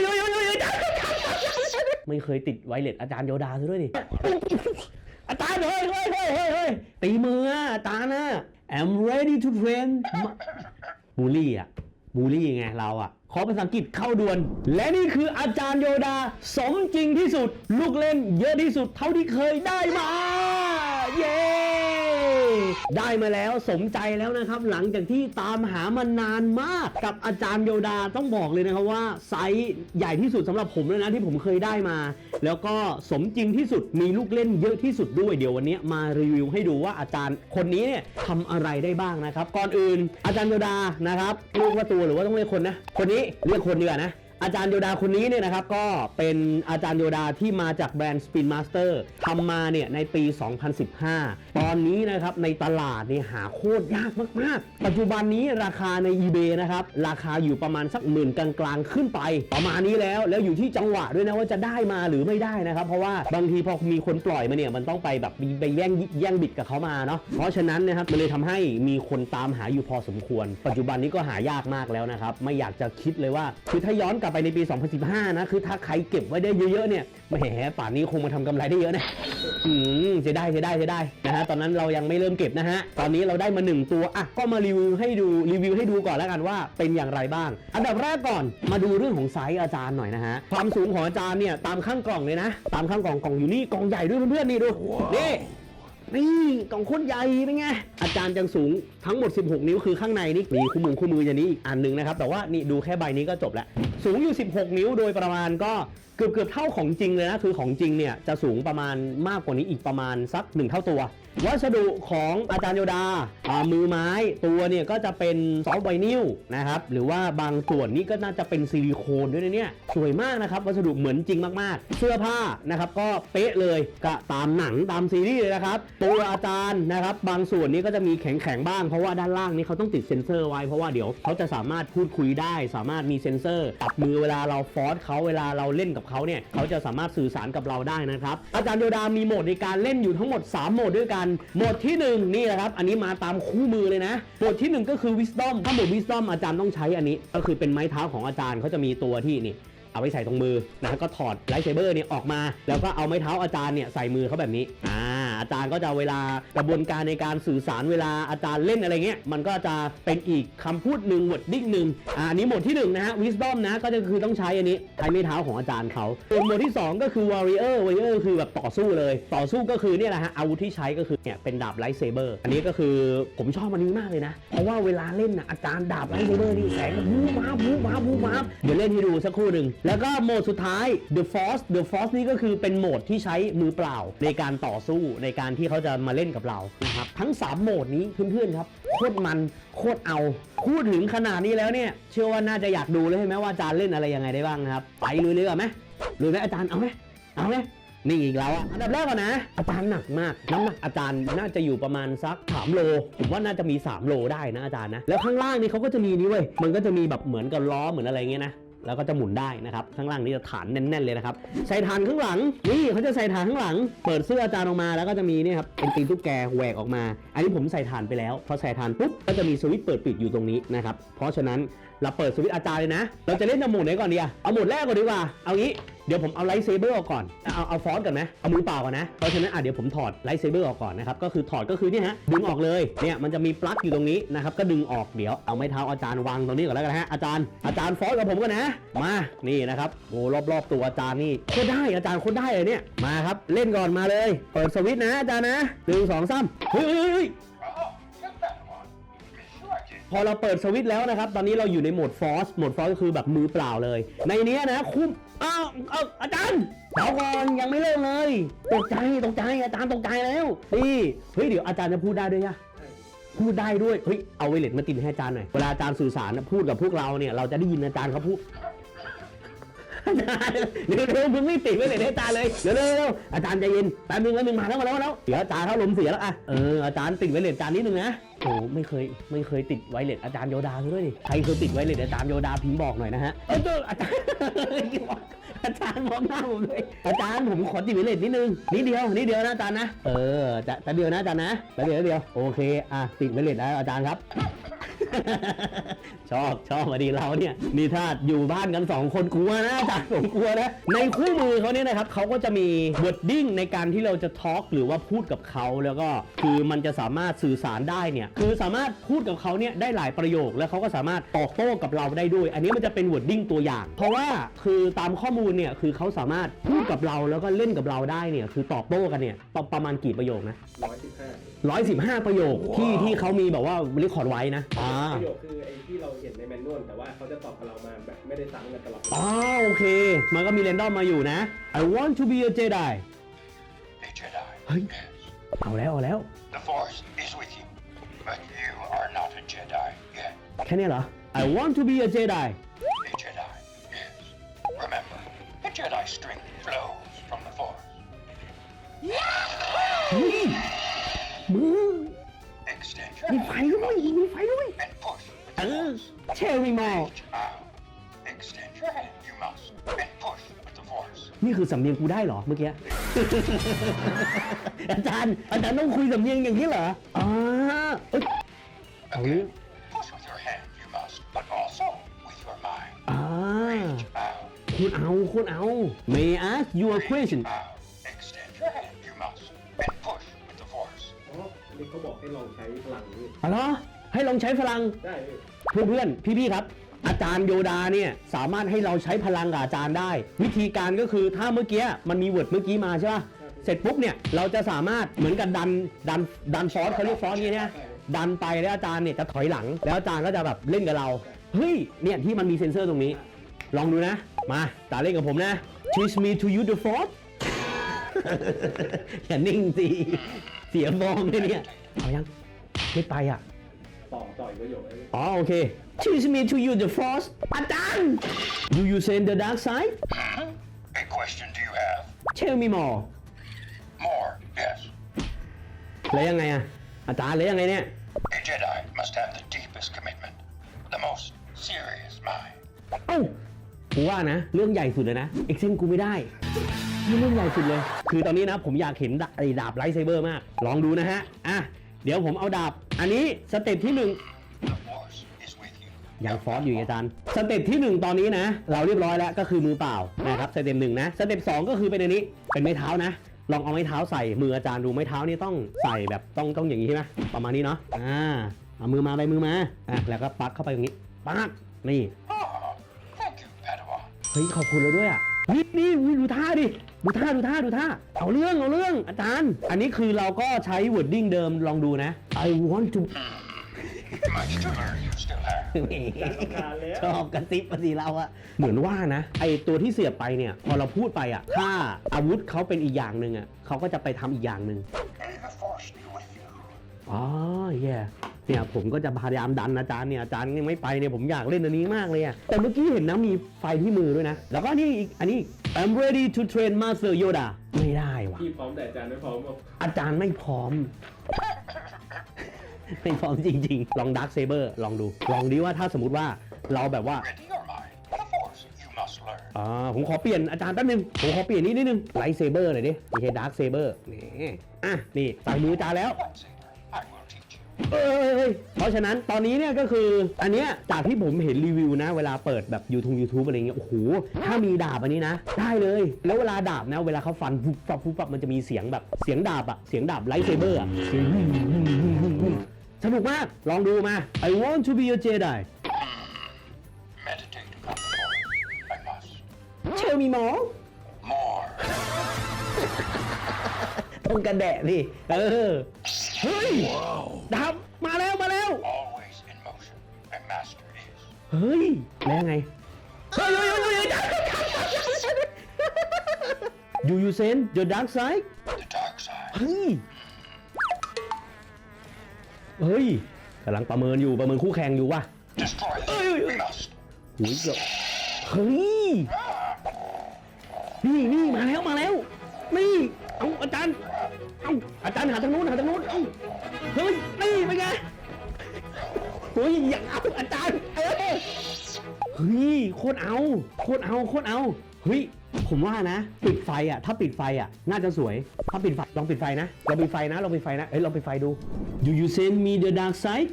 ยเฮ้ยยเฮ้ยยไม่เคยติดไวเลสอาจารย์โยดาซะด้วยดิ อาจารย์เฮ้ยเฮ้ยเฮ้ยเฮ้ยตีมืออะอาจารย์นะ I'm ready to train บูลลี่อะบูลลี่ไงเราอะขอภาษาอังกฤษเข้าด่วน และนี่คืออาจารย์โยดา สมจริงที่สุด ลูกเล่นเยอะที่สุดเท่าที่เคยได้มา เย้ ได้มาแล้วสมใจแล้วนะครับ หลังจากที่ตามหามานานมากกับอาจารย์โยดาต้องบอกเลยนะครับว่าไซส์ใหญ่ที่สุดสำหรับผมเลยนะที่ผมเคยได้มา แล้วก็สมจริงที่สุดมีลูกเล่นเยอะที่สุดด้วยเดี๋ยววันนี้มารีวิวให้ดูว่าอาจารย์คนนี้เนี่ยทำอะไรได้บ้างนะครับ ก่อนอื่นอาจารย์โยดานะครับเรียกว่าตัวหรือว่าต้องเรียกคนนะคนนี้เรียกคนดีกว่านะ อาจารย์โยดาคนนี้เนี่ยนะครับก็เป็นอาจารย์โยดาที่มาจากแบรนด์ Spin Master ทำมาเนี่ยในปี 2015 ตอนนี้นะครับในตลาดเนี่ยหาโคตรยากมากๆ ปัจจุบันนี้ราคาใน eBay นะครับราคาอยู่ประมาณสักหมื่นกลางๆ ขึ้นไป ประมาณนี้แล้วแล้วอยู่ที่จังหวะด้วยนะว่าจะได้มาหรือไม่ได้นะครับ เพราะว่าบางทีพอมีคนปล่อยมาเนี่ยมันต้องไปแบบไปแย่งแย่งบิดกับเขามาเนาะเพราะฉะนั้นนะครับมันเลยทำให้มีคนตามหาอยู่พอสมควร ปัจจุบันนี้ก็หายากมากแล้วนะครับไม่อยากจะคิดเลยว่าคือถ้าย้อนกลับไปในปี 2015 นะ คือถ้าใครเก็บไว้ได้เยอะๆเนี่ยแหมป่านนี้คงมาทำกำไรได้เยอะนะอืมเสียดายเสียดายเสียดายนะฮะตอนนั้นเรายังไม่เริ่มเก็บนะฮะ ตอนนี้เราได้มา 1 ตัวอะก็มารีวิวให้ดูรีวิวให้ดูก่อนแล้วกันว่าเป็นอย่างไรบ้าง อันดับแรกก่อนมาดูเรื่องของไซส์อาจารย์หน่อยนะฮะความสูงของอาจารย์เนี่ยตามข้างกล่องเลยนะ ตามข้างกล่องกล่องอยู่นี่กล่องใหญ่ด้วยเพื่อนๆนี่ดูนี่ นี่กล่องโคตรใหญ่เป็นไง อาจารย์จังสูงทั้งหมด 16 นิ้วคือข้างในนี่มีคู่มือคู่มืออย่างนี้อีกอันหนึงนะครับ แต่ว่านี่ดูแค่ใบนี้ก็จบแล้ว สูงอยู่ 16 นิ้วโดยประมาณก็เกือบเกือบเท่าของจริงเลยนะ คือของจริงเนี่ยจะสูงประมาณมากกว่านี้อีกประมาณสัก 1 เท่าตัว วัสดุของอาจารย์โยดามือไม้ตัวเนี่ยก็จะเป็นซอฟต์ไวนิลนะครับหรือว่าบางส่วนนี่ก็น่าจะเป็นซิลิโคนด้วยนะเนี่ยสวยมากนะครับ วัสดุเหมือนจริงมากๆ เสื้อผ้านะครับก็เป๊ะเลยก็ตามหนังตามซีรีส์เลยนะครับ ตัวอาจารย์นะครับบางส่วนนี้ก็จะมีแข็งๆบ้างเพราะว่าด้านล่างนี่เขาต้องติดเซ็นเซอร์ไว้เพราะว่าเดี๋ยวเขาจะสามารถพูดคุยได้ สามารถมีเซ็นเซอร์จับมือเวลาเราฟอสเขาเวลาเราเล่นกับเขาเนี่ยเขาจะสามารถสื่อสารกับเราได้นะครับอาจารย์โยดามีโหมดในการเล่นอยู่ทั้งหมด 3 โหมดด้วยกันหมดที่ 1 นี่แหละครับ อันนี้มาตามคู่มือเลยนะหมดที่ 1 ก็คือ Wisdom ถ้าหมด Wisdom อาจารย์ต้องใช้อันนี้ ก็คือเป็นไม้เท้าของอาจารย์เขาจะมีตัวที่นี่เอาไปใส่ตรงมือนะก็ถอดไลท์เซเบอร์เนี่ยออกมา แล้วก็เอาไม้เท้าอาจารย์เนี่ยใส่มือเขาแบบนี้อ่า อาจารย์ก็จะเวลากระบวนการในการสื่อสารเวลาอาจารย์เล่นอะไรเงี้ยมันก็จะเป็นอีกคำพูดหนึ่งวดดิ้งหนึ่งอ่าอันนี้โหมดที่หนึ่งนะฮะ wisdom นะก็จะคือต้องใช้อันนี้ใช้ไม้เท้าของอาจารย์เขาส่วนโหมดที่สองก็คือ warrior warrior คือแบบต่อสู้เลย ต่อสู้ก็คือเนี่ยแหละฮะอาวุธที่ใช้ก็คือเนี่ยเป็นดาบไลท์เซเบอร์อันนี้ก็คือผมชอบอันนี้มากเลยนะ เพราะว่าเวลาเล่นนะอาจารย์ดาบไลท์เซเบอร์นี่แสงบูมาบูมาบูมาเดี๋ยวเล่นให้ดูสักครู่หนึ่งแล้วก็โหมดสุดท้าย The Force The Force นี่ก็คือเป็นโหมดที่ใช้มือเปล่าในการต่อสู้ในการที่เขาจะมาเล่นกับเรานะครับทั้ง 3 โหมดนี้เพื่อนๆครับโคตรมันโคตรเอาพูดถึงขนาดนี้แล้วเนี่ย เชื่อว่าน่าจะอยากดูเลยใช่ไหมว่าอาจารย์เล่นอะไรยังไงได้บ้างนะครับไปลุยเลยก่อไหมลุยไหมอาจารย์เอาไหมเอาไหมนี่อีกแล้วอะอันดับแรกก่อนนะ อาจารย์หนักมากน้ำหนักอาจารย์น่าจะอยู่ประมาณสัก3โลผมว่าน่าจะมี 3 โลได้นะอาจารย์นะแล้วข้างล่างนี่เขาก็จะมีนี่เว้ยมันก็จะมีแบบเหมือนกับล้อเหมือนอะไรเงี้ยนะ แล้วก็จะหมุนได้นะครับข้างล่างนี่จะฐานแน่นๆเลยนะครับใส่ฐานข้างหลังนี่เขาจะใส่ฐานข้างหลัง เปิดเสื้ออาจารย์ออกมาแล้วก็จะมีนี่ครับเป็นตีนตุ๊กแกแหวกออกมา อันนี้ผมใส่ฐานไปแล้วพอใส่ฐานปุ๊บก็จะมีสวิตช์เปิดปิดอยู่ตรงนี้นะครับเพราะฉะนั้น เราเปิดสวิตช์อาจารย์เลยนะ เราจะเล่นในโหมดไหนก่อนดีอะเอาหมดแรกก่อนดีกว่า เอางี้ เดี๋ยวผมเอาไลท์เซเบอร์ออกก่อน เอาเอาฟอสก่อนไหมเอามือเปล่าก่อนนะ เพราะฉะนั้นอะเดี๋ยวผมถอดไลท์เซเบอร์ออกก่อนนะครับ ก็คือถอดก็คือเนี่ยฮะ ดึงออกเลย เนี่ยมันจะมีปลั๊กอยู่ตรงนี้นะครับ ก็ดึงออก เดี๋ยวเอาไม้เท้าอาจารย์วางตรงนี้ก่อนแล้วกันฮะ อาจารย์ อาจารย์ฟอสกับผมกันนะ มา นี่นะครับโอ้รอบๆตัวอาจารย์นี่โคตรได้อาจารย์โคตรได้เลยเนี่ย มาครับ เล่นก่อนมาเลย เปิดสวิตช์นะอาจารย์นะหนึ่งสองสามเฮ้ย พอเราเปิดสวิตช์แล้วนะครับ ตอนนี้เราอยู่ในโหมดฟอสโหมดฟอสก็คือแบบมือเปล่าเลย ในนี้นะคุ้มอ้าวเอาอาจารย์เดี๋ยวก่อนยังไม่เริ่มเลยตกใจตกใจอาจารย์ตกใจแล้วนี่เฮ้ยเดี๋ยวอาจารย์จะพูดได้ด้วยอะพูดได้ด้วยเฮ้ยเอาไวเลสมาติดให้อาจารย์หน่อยเวลาอาจารย์สื่อสารนะพูดกับพวกเราเนี่ยเราจะได้ยินอาจารย์เขาพูดเดี๋ยวเดี๋ยวมึงไม่ติดไว้เลยให้อาจารย์เลยเดี๋ยวเดี๋ยวอาจารย์ใจเย็นแป๊บนึงแป๊บนึงมาแล้วมาแล้วมาแล้วเดี๋ยวอาจารย์เขาลมเสียแล้วอะเอออาจารย์ติดไวเลสอาจารย์นิดนึงนะ โอ้ไม่เคยไม่เคยติดไวเลสอาจารย์โยดาเลยดิใครเคยติดไวเลสอาจารย์โยดาพิมพ์บอกหน่อยนะฮะเออเจ้าอาจารย์อาจารย์มองหน้าผมเลยอาจารย์ผมขอติดไวเลสนิดนึงนิดเดียวนิดเดียวนะอาจารย์นะเออจะแต่เดียวนะอาจารย์นะแต่เดียวแต่เดียวโอเคอะติดไวเลสแล้วอาจารย์ครับ ชอบชอบมาดีเราเนี่ยนี่ถ้าอยู่บ้านกันสองคนกลัวนะจากผมกลัวนะในคู่มือเขาเนี่ยนะครับเขาก็จะมี wording ในการที่เราจะ talk หรือว่าพูดกับเขาแล้วก็คือมันจะสามารถสื่อสารได้เนี่ยคือสามารถพูดกับเขาเนี่ยได้หลายประโยค แล้วเขาก็สามารถตอบโต้กับเราได้ด้วย อันนี้มันจะเป็น wording ตัวอย่าง เพราะว่าคือตามข้อมูลเนี่ยคือเขาสามารถพูดกับเราแล้วก็เล่นกับเราได้เนี่ยคือตอบโต้กันเนี่ยประประมาณกี่ประโยคนะร้อยสิ บห้า115ประโยคที่ที่เขามีแบบว่ารีคอร์ดไว้นะอ่าประโยคคือไอ้ที่เราเห็นในแมนนวลแต่ว่าเขาจะตอบกับเรามาแบบไม่ได้ซ้ำกันตลอดอ๋อโอเค มันก็มีเรนดอมมาอยู่นะ I want to be a Jedi A Jedi. Hey. Yes. เอาแล้วเอาแล้ว The Force is with you, but you are not a Jedi yet. แค่นี้เหรอ I want to be a Jedi A Jedi. Yes. Remember, the Jedi strength flows from the Force. มีไฟ hand ด้วยมีไฟด้วย and push with เอ the อ Force. เชอรี่มอล Reach out. Extend your hand, you must, and push with the Force. นี่คือสำเนียงกูได้เหรอเมื่อกี้ อาจารย์อาจารย์ต้องคุยสำเนียงอย่างนี้เหรออ๋อเอ้ยเอาเรื่อง Push with your hand, you must, but also with your mind. อ่า Reach out. คุณเอาคุณเอา May I ask you a question Reach out. เขาบอกให้ลองใช้พลังนี่อ๋อเหรอให้ลองใช้พลัง ได้พี่เพื่อนเพื่อนๆพี่ๆครับ อาจารย์โยดาเนี่ยสามารถให้เราใช้พลังกับอาจารย์ได้ วิธีการก็คือถ้าเมื่อกี้มันมีเวิร์ดเมื่อกี้มาใช่ป่ะเสร็จปุ๊บเนี่ยเราจะสามารถเหมือนกับดันดันดันฟอสเขาเรียกฟอสนี้เนี่ยดันไปแล้วอาจารย์เนี่ยจะถอยหลัง แล้วอาจารย์ก็จะแบบเล่นกับเราเฮ้ยเนี่ยที่มันมีเซ็นเซอร์ตรงนี้ ลองดูนะ มาตาเล่นกับผมนะ teach me to use the force อย่านิ่งสิเสียฟอร์มเลยเนี่ย เอายังไม่ไปอะต่อต่อยประโยคเลยพี่อ๋อโอเค Teach me to use the force อาจารย์ Do you send the dark side A question do you have? Tell me more More, yes. แล้วยังไงอะอาจารย์แล้วยังไงเนี่ย A Jedi must have the deepest commitment, the most serious mind. เอ้ากูว่านะ เรื่องใหญ่สุดเลยนะ เอ็กเซนกูไม่ได้นี่เรื่องใหญ่สุดเลย คือตอนนี้นะ ผมอยากเห็นดาไอ้ดาบไลท์เซเบอร์มาก ลองดูนะฮะ อะ เดี๋ยวผมเอาดาบ อันนี้สเต็ปที่หนึ่งยังฟอสอยู่อีกอาจารย์สเต็ปที่หนึ่งตอนนี้นะ เราเรียบร้อยแล้วก็คือมือเปล่านะครับสเต็ปหนึ่งนะสเต็ปสองก็คือเป็นอันนี้เป็นไม้เท้านะ ลองเอาไม้เท้าใส่มืออาจารย์ดูไม้เท้านี่ต้องใส่แบบต้องต้องอย่างนี้ใช่ไหมประมาณนี้เนาะอ่าเอามือมาไปมือมาอะแล้วก็ปักเข้าไปตรงนี้ปักนี่เฮ้ยขอบคุณเราด้วยอะนี่นี่ดูท่าดิ ดูท่าดูท่าดูท่า เอาเรื่องเอาเรื่องอาจารย์ อันนี้คือเราก็ใช้ wording เดิมลองดูนะ I want to Much to learn you still have. ต้องการแล้วชอบกระซิบมาสิเราอะเหมือนว่านะ ไอตัวที่เสียบไปเนี่ย พอเราพูดไปอะถ้าอาวุธเขาเป็นอีกอย่างหนึ่งอะเขาก็จะไปทำอีกอย่างหนึ่ง อ๋อแย่เนี่ยผมก็จะพยายามดันอาจารย์เนี่ยอาจารย์ยังไม่ไปเนี่ยผมอยากเล่นอันนี้มากเลยอะแต่เมื่อกี้เห็นนะมีไฟที่มือด้วยนะ แล้วก็นี่อีกอันนี้ I'm ready to train Master Yoda ไม่ได้วะพี่พร้อมแต่อาจารย์ไม่พร้อมบอกอาจารย์ไม่พร้อม ไม่พร้อมจริง ๆ ลอง Dark Saber ลองดู ลองดีว่าถ้าสมมติว่าเราแบบว่า Ready your mind. The Force you must learn. อ่าผมขอเปลี่ยนอาจารย์แป๊บนึง ผมขอเปลี่ยนนิดนิดนึงไลท์เซเบอร์หน่อยดิไม่ใช่ดาร์คเซเบอร์นี่อะนี่ใส่มืออาจารย์แล้ว Lightsaber. เอ้ยเพราะฉะนั้นตอนนี้เนี่ยก็คืออันเนี้ยจากที่ผมเห็นรีวิวนะ เวลาเปิดแบบ YouTube YouTube อะไรเงี้ยโอ้โหถ้ามีดาบอันนี้นะ ได้เลย แล้วเวลาดาบนะ เวลาเขาฟันฟุบฟับฟุบฟับมันจะมีเสียงแบบเสียงดาบอะเสียงดาบไลท์เซเบอร์อะเสียงวุ่นวุ่นวุ่นวุ่นวุ่นสนุกมากลองดูมา I want to be a Jedi Meditate upon the Force. I must. Tell me more More. ต้องกระแดะดิเออเฮ้ยดาบมาแล้วมาแล้ว Always in motion. A master is. เฮ้ยแล้วยังไงเฮ้ยเฮ้ยเฮ้ยเฮ้ย Do you send the dark side The dark side. เฮ้ย เฮ้ยกำลังประเมินอยู่ประเมินคู่แข่งอยู่ว่ะ Destroy them. Oi, oi, oi. We must. หุยเกือบเฮ้ย นี่นี่มาแล้วมาแล้ว เอาอาจารย์หาทางนู้นหาทางนู้นเอาเฮ้ยนี่เป็นไงเฮ้ยอย่างเอาอาจารย์เออเฮ้ยโคตรเอาโคตรเอาโคตรเอาเฮ้ยผมว่านะ ปิดไฟอะ ถ้าปิดไฟอะ น่าจะสวย ถ้าปิดไฟลองปิดไฟนะลองปิดไฟนะลองปิดไฟนะเอ้ยลองปิดไฟดู Do you send me the dark side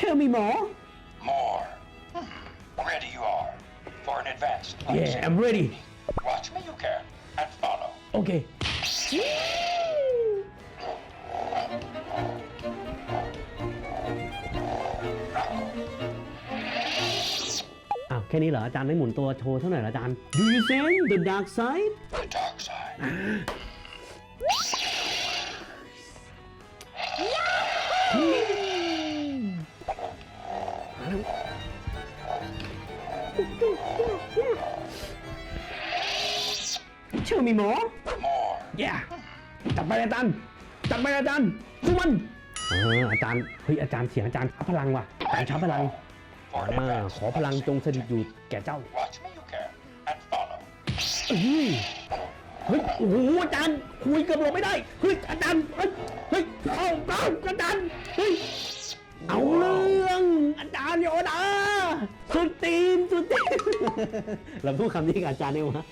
Tell me more More. Hmm. Ready you are. For an advanced Yeah lightsaber I'm ready technique. Watch me you can. And follow. โอเคอ้าวแค่นี้เหรออาจารย์ไม่หมุนตัวโชว์เท่าไหร่เหรออาจารย์ Do you sense the dark side The dark side. หมอ More. yeah จับไปอาจารย์จับไปอาจารย์สู้มันเอออาจารย์เฮ้ยอาจารย์เสียงอาจารย์ชับพลังว่ะอาจารย์ชับพลัง For an อ่า advanced ขอพลังจงสถิตอยู่แก่เจ้า Watch me you can. And follow. เฮ้ยเฮ้ยโอ้โหอาจารย์คุยเกับหลบไม่ได้เฮ้ยอาจารย์เฮ้ยเฮ้ยเอาเอาอาจารย์เฮ้ย เอาเรื่องอาจารย์โยดาสุดตีนสุดตีน เราพูดคำนี้กับอาจารย์ได้ไหมวะ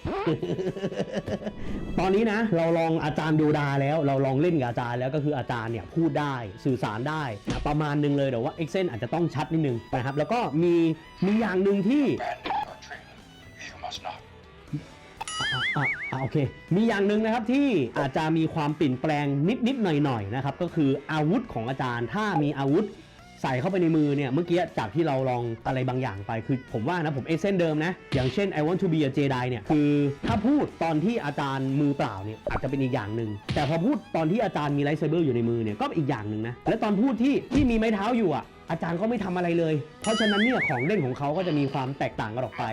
ตอนนี้นะ เราลองอาจารย์โยดาแล้ว เราลองเล่นกับอาจารย์แล้วก็คืออาจารย์เนี่ยพูดได้สื่อสารได้นะประมาณนึงเลยแต่ว่าเอ็กเซนอาจจะต้องชัดนิดนึงนะครับ แล้วก็มีมีอย่างหนึ่งที่ อะอะโอเค มีอย่างหนึ่งนะครับที่อาจจะมีความเปลี่ยนแปลงนิดๆหน่อยๆนะครับ ก็คืออาวุธของอาจารย์ ถ้ามีอาวุธ ใส่เข้าไปในมือเนี่ยเมื่อกี้จากที่เราลองอะไรบางอย่างไป คือผมว่านะผมเอเซนเดิมนะ อย่างเช่น I want to be a Jedi เนี่ยคือถ้าพูดตอนที่อาจารย์มือเปล่าเนี่ยอาจจะเป็นอีกอย่างหนึ่งแต่พอพูดตอนที่อาจารย์มีไลท์เซเบอร์อยู่ในมือเนี่ยก็เป็นอีกอย่างหนึ่งนะและตอนพูดที่ที่มีไม้เท้าอยู่อะอาจารย์ก็ไม่ทำอะไรเลย เพราะฉะนั้นเนี่ยของเล่นของเขาก็จะมีความแตกต่างกันออกไป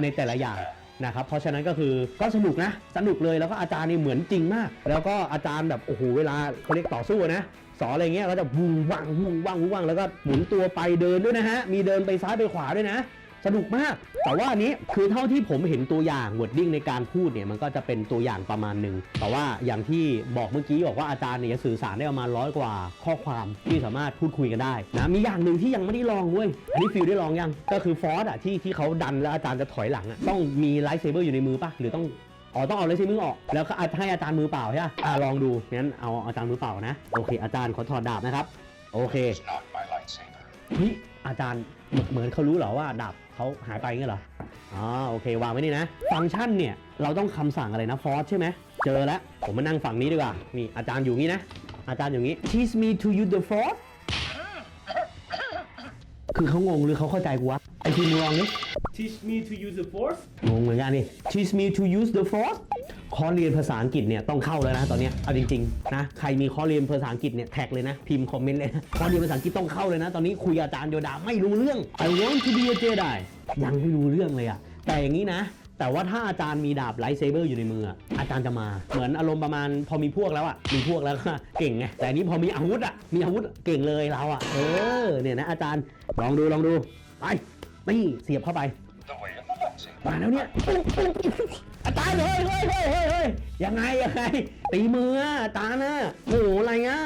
ในแต่ละอย่างนะครับ เพราะฉะนั้นก็คือก็สนุกนะ สนุกเลยแล้วก็อาจารย์นี่เหมือนจริงมาก แล้วก็อาจารย์แบบโอ้โหเวลาเขาเรียกต่อสู้นะ สอนอะไรเงี้ยก็จะวูงว่างวูงว่างวูงว่างแล้วก็หมุนตัวไปเดินด้วยนะฮะ มีเดินไปซ้ายไปขวาด้วยนะ สนุกมาก แต่ว่าอันนี้คือเท่าที่ผมเห็นตัวอย่างวอร์ดดิ้งในการพูดเนี่ยมันก็จะเป็นตัวอย่างประมาณหนึ่ง แต่ว่าอย่างที่บอกเมื่อกี้บอกว่าอาจารย์เนี่ยจะสื่อสารได้ประมาณร้อยกว่าข้อความที่สามารถพูดคุยกันได้นะ มีอย่างหนึ่งที่ยังไม่ได้ลองเว้ย อันนี้ฟิลได้ลองยัง ก็คือฟอสอะที่ที่เขาดันแล้วอาจารย์จะถอยหลังอะต้องมีไลท์เซเบอร์อยู่ในมือปะหรือต้อง อ๋อต้องเอาไลท์เซเบอออก แล้วก็ให้อาจารย์มือเปล่าใช่ปะอะลองดูงั้นเอาอาจารย์มือเปล่านะโอเค อาจารย์ขอถอดดาบนะครับ โอเค It's not my lightsaber. เฮ้ยอาจารย์เหมือนเขารู้เหรอว่าดาบเขาหายไปงี้เหรออ๋อโอเควางไว้นี่นะ ฟังก์ชันเนี่ย เราต้องคำสั่งอะไรนะฟอสใช่ไหมเจอแล้ว ผมมานั่งฝั่งนี้ดีกว่านี่อาจารย์อยู่งี้นะ อาจารย์อยู่งี้ teach me to use the force คือเขางงหรือเขาเข้าใจกูวะไอทีมงลองนี่ Teach me to use the force งงเหมือนกันนี่ teach me to use the force คอร์สเรียนภาษาอังกฤษเนี่ยต้องเข้าแล้วนะตอนเนี้ยเอาจริงๆนะใครมีคอร์สเรียนภาษาอังกฤษเนี่ยแท็กเลยนะพิมพ์คอมเมนต์เลยนะคอร์สเรียนภาษาอังกฤษต้องเข้าเลยนะ ตอนนี้คุยกับอาจารย์โยดาไม่รู้เรื่อง I want to be a Jedi ยังไม่รู้เรื่องเลยอะแต่อย่างนี้นะ แต่ว่าถ้าอาจารย์มีดาบไลท์เซเบอร์อยู่ในมืออะอาจารย์จะมา เหมือนอารมณ์ประมาณพอมีพวกแล้วอะมีพวกแล้วก็เก่งไง แต่อันนี้พอมีอาวุธอะมีอาวุธเก่งเลยเราอะเออ เนี่ยนะอาจารย์ ลองดูลองดู ไป นี่เสียบเข้าไป The way of the lightsaber. มาแล้วเนี่ย อาจารย์เฮ้ยเฮ้ยเฮ้ยเฮ้ยเฮ้ยยังไงยังไง ตีมืออะอาจารย์นะโอ้โหอะไรอะ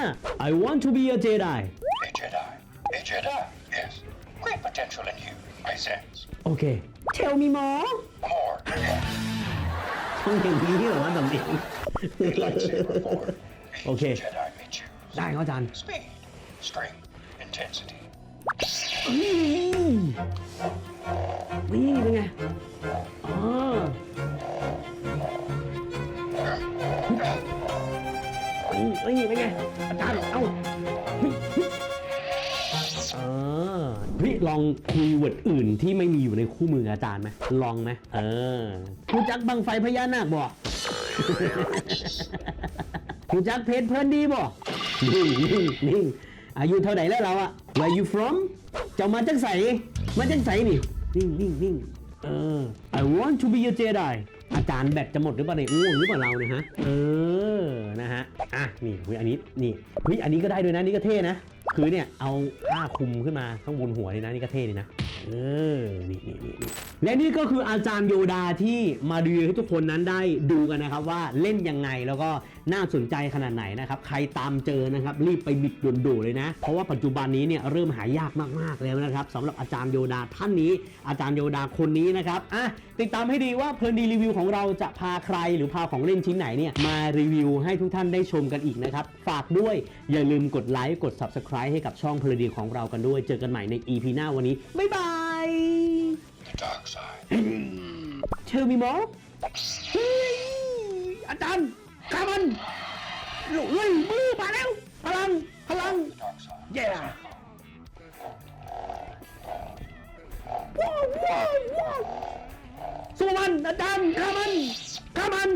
I want to be a Jedi A Jedi. A Jedi. Yes. Great potential in you. I sense. โอเค Tell me more More. Yes. ต้องอย่างนี้เหรอวะสำเนียง A lightsaber form. Each Okay. Jedi may choose. ได้ครับอาจารย์ Speed. Strength. Intensity. อืมนี่เป็นไงอ๋อนี่นี่เป็นไง อาจารย์ เอ้า ลองคุยเวิร์ดอื่นที่ไม่มีอยู่ในคู่มืออาจารย์ไหมลองไหมเออรู้จักบังไฟพญานาคบ่รู้จักเพจเพื่อนดีบ่นี่งนี่งนี่งอายุเท่าไหร่แล้วเราอะ Where you from เจ้ามาจากใสมาจากใสนี่นิ่งนิ่งนิ่งเออ I want to be a Jedi อาจารย์แบตจะหมดหรือเปล่าเนี่ยง่วงหรือเปล่าเราเนี่ยฮะ เออ นะฮะ อะ นี่เฮ้ยอันนี้ นี่เฮ้ยอันนี้ก็ได้ด้วยนะ นี่ก็เท่นะ คือเนี่ยเอาผ้าคลุมขึ้นมาข้างบนหัวนี่นะนี่ก็เท่เลยนะเออนี่นี่นี่นี่และนี่ก็คืออาจารย์โยดาที่มาดูให้ทุกคนนั้นได้ดูกันนะครับว่าเล่นยังไงแล้วก็น่าสนใจขนาดไหนนะครับ ใครตามเจอนะครับรีบไปบิดด่วนๆเลยนะ เพราะว่าปัจจุบันนี้เนี่ยเริ่มหายากมากๆแล้วนะครับสำหรับอาจารย์โยดาท่านนี้ อาจารย์โยดาคนนี้นะครับอะติดตามให้ดีว่าเพลินดีรีวิวของเราจะพาใครหรือพาของเล่นชิ้นไหนเนี่ยมารีวิวให้ทุกท่านได้ชมกันอีกนะครับฝากด้วยอย่าลืมกดไลค์กด Subscribe ให้กับช่องเพลินดีของเรากันด้วย เจอกันใหม่ใน EP หน้าวันนี้ บ๊ายบาย The dark side. เชอร์มีมอเฮ้ยอาจารย์ข้ามันเฮ้ยมือมาแล้วพลังพลัง The dark side. เย้ว้าวว้าวว้าวสู้มันอาจารย์ข้ามัน